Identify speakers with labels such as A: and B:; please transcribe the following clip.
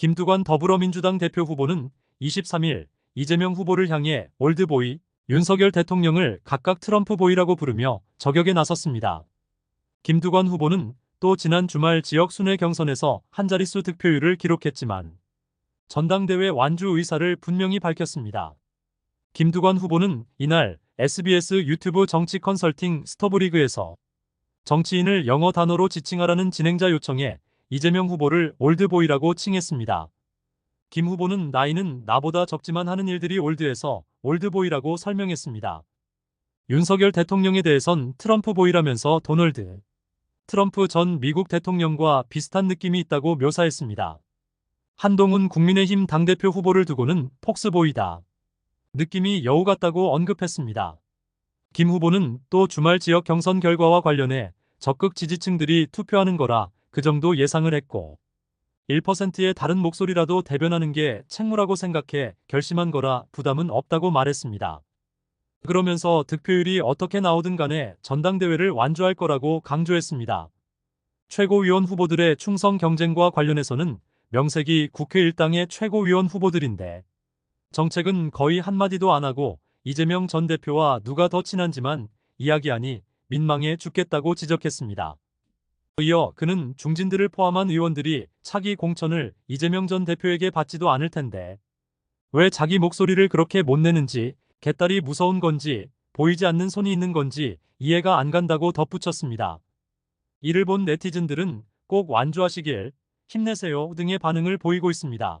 A: 김두관 더불어민주당 대표 후보는 23일 이재명 후보를 향해 올드보이, 윤석열 대통령을 각각 트럼프보이라고 부르며 저격에 나섰습니다. 김두관 후보는 또 지난 주말 지역 순회 경선에서 한 자릿수 득표율을 기록했지만 전당대회 완주 의사를 분명히 밝혔습니다. 김두관 후보는 이날 SBS 유튜브 정치 컨설팅 스터브리그에서 정치인을 영어 단어로 지칭하라는 진행자 요청에 이재명 후보를 올드보이라고 칭했습니다. 김 후보는 나이는 나보다 적지만 하는 일들이 올드해서 올드보이라고 설명했습니다. 윤석열 대통령에 대해선 트럼프보이라면서 도널드 트럼프 전 미국 대통령과 비슷한 느낌이 있다고 묘사했습니다. 한동훈 국민의힘 당대표 후보를 두고는 폭스보이다. 느낌이 여우 같다고 언급했습니다. 김 후보는 또 주말 지역 경선 결과와 관련해 적극 지지층들이 투표하는 거라 그 정도 예상을 했고 1%의 다른 목소리라도 대변하는 게 책무라고 생각해 결심한 거라 부담은 없다고 말했습니다. 그러면서 득표율이 어떻게 나오든 간에 전당대회를 완주할 거라고 강조했습니다. 최고위원 후보들의 충성 경쟁과 관련해서는 명색이 국회 일당의 최고위원 후보들인데 정책은 거의 한마디도 안 하고 이재명 전 대표와 누가 더 친한지만 이야기하니 민망해 죽겠다고 지적했습니다. 이어 그는 중진들을 포함한 의원들이 차기 공천을 이재명 전 대표에게 받지도 않을 텐데 왜 자기 목소리를 그렇게 못 내는지 개딸이 무서운 건지 보이지 않는 손이 있는 건지 이해가 안 간다고 덧붙였습니다. 이를 본 네티즌들은 꼭 완주하시길 힘내세요 등의 반응을 보이고 있습니다.